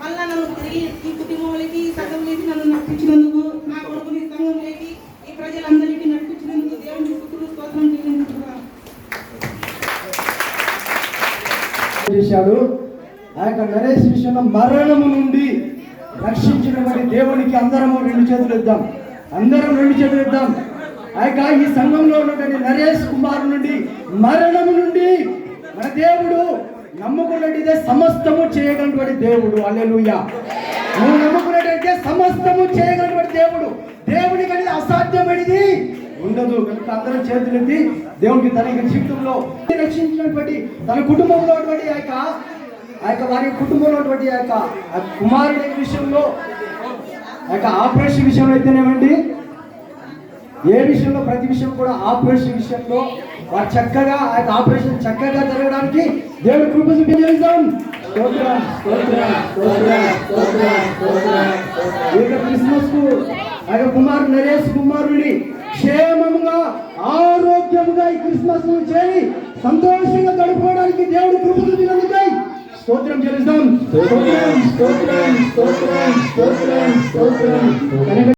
మళ్ళా నన్ను తిరిగి ఈ కుటుంబంలోకి ఈ సంఘంలోకి నన్ను నడిపించినందుకు నా కొడుకుని ఈ సంఘంలోకి ఈ ప్రజలందరికీ నడిపించినందుకు దేవుని కుతులు స్తోత్రం చెల్లించుకుంటున్నాను చేశాడు. ఆ యొక్క నరేష్ విషయంలో మరణము నుండి రక్షించినటువంటి దేవునికి అందరము రెండు చేతులు ఇద్దాం. అందరం రెండు చేతులు ఇద్దాం. ఆ ఈ సంఘంలో ఉన్నటువంటి నరేష్ కుమార్ నుండి మరణము నుండి మన దేవుడు నమ్ముకున్నట్టయితే సమస్తము చేయగలటువంటి దేవుడు. అల్లెలుయ్య నువ్వు నమ్ముకున్నట్టయితే సమస్తము చేయగలటువంటి దేవుడు. దేవుడికి అనేది అసాధ్యమైనది ఉండదు. కనుక అందరం చేతులెత్తి దేవుడికి తన యొక్క జీవితంలో రక్షించినటువంటి తన కుటుంబంలో ఉన్నటువంటి ఆ యొక్క ఆ యొక్క వారి కుటుంబంలో ఉన్నటువంటి ఆ యొక్క కుమారుడి విషయంలో ఆ యొక్క ఆపరేషన్ విషయంలో అయితేనేమండి? ఏ విషయంలో? ప్రతి విషయం కూడా ఆపరేషన్ విషయంలో. వారు చక్కగా ఆ యొక్క ఆపరేషన్ చక్కగా జరగడానికి దేవుడి కృప చూపించేస్తాం స్తోత్రం ఈ క్రిస్మస్కు ఆ యొక్క కుమారుడు నరేష్ కుమారుడి క్షేమంగా ఆరోగ్యముగా ఈ క్రిస్మస్ చేయి చేరి సంతోషంగా గడుపుకోవడానికి దేవుడు కృప చూపినందుకై స్తోత్రం చెల్లిస్తాం. స్తోత్రం స్తోత్రం స్తోత్రం స్తోత్రం స్తోత్రం.